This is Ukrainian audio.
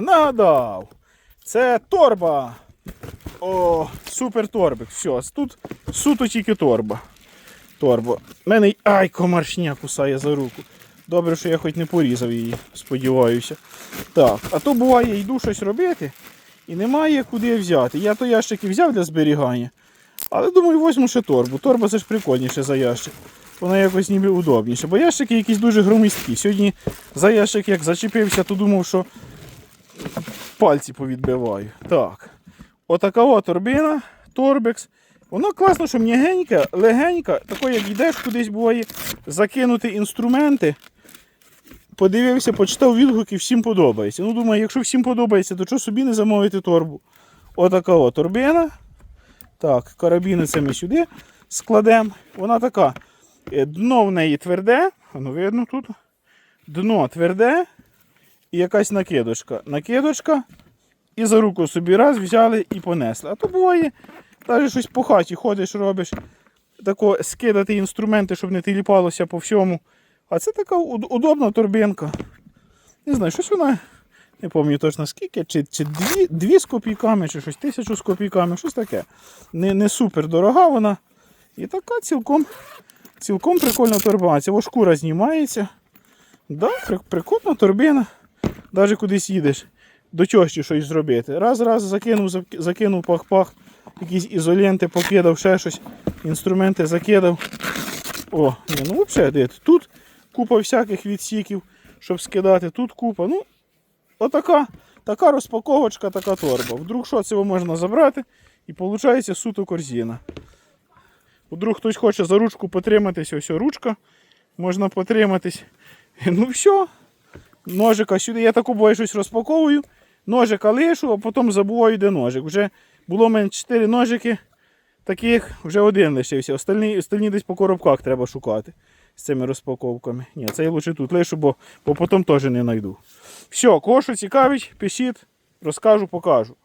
Нагадав. Це торба. О, супер торбик. Все, тут суто тільки торба. Торба. Мене ай, комаршня кусає за руку. Добре, що я хоч не порізав її, сподіваюся. Так, а то буває, йду щось робити і немає куди взяти. Я то ящики взяв для зберігання. Але думаю, візьму ще торбу. Торба це ж прикольніше за ящик. Вона якось ніби удобніше. Бо ящики якісь дуже громісткі. Сьогодні за ящик як зачепився, то думав, що пальці повідбиваю. Так. Отака от торбина, торбекс. Воно класно, що м'ягенька, легенька, тако як йдеш кудись буває закинути інструменти. Подивився, почитав відгуки, всім подобається. Ну, думаю, якщо всім подобається, то чого собі не замовити торбу? Отака от торбина. Так, карабіни це ми сюди складемо. Вона така. е, Дно в неї тверде, воно видно тут. Дно тверде і якась накидочка. Накидочка. І за руку собі раз взяли і понесли. А то буває, навіть щось по хаті ходиш, робиш. Тако скидати інструменти, щоб не тіліпалося по всьому. А це така уд- удобна торбинка. Не знаю, щось вона. Не пам'ятаю точно скільки, чи, чи дві, дві з копійками, чи щось тисячу з копійками, щось таке. Не, не супер дорога вона. І така цілком, цілком прикольна торба. Ця шкура знімається. Да, прикольна торбина. Навіть кудись їдеш до тьощі щось зробити. Раз, раз закинув, закинув пах-пах, якісь ізоленти покидав, ще щось, інструменти закидав. О, ні, ну взагалі, де тут купа всяких відсіків, щоб скидати, тут купа. Ну, отака така розпаковочка, така торба. Вдруг що цього можна забрати і виходить суто корзина. Вдруг хтось хоче за ручку потриматись, ось ручка, можна потриматись. Ну все, ножика сюди. Я таку бою щось розпаковую, ножика лишу, а потім забуваю, де ножик. Вже було в мене 4 ножики, таких вже один лишився. Остальні, остальні десь по коробках треба шукати з цими розпаковками. Ні, це я лучше тут лишу, бо, бо потім теж не знайду. Все, що цікавить, пишіть, розкажу, покажу.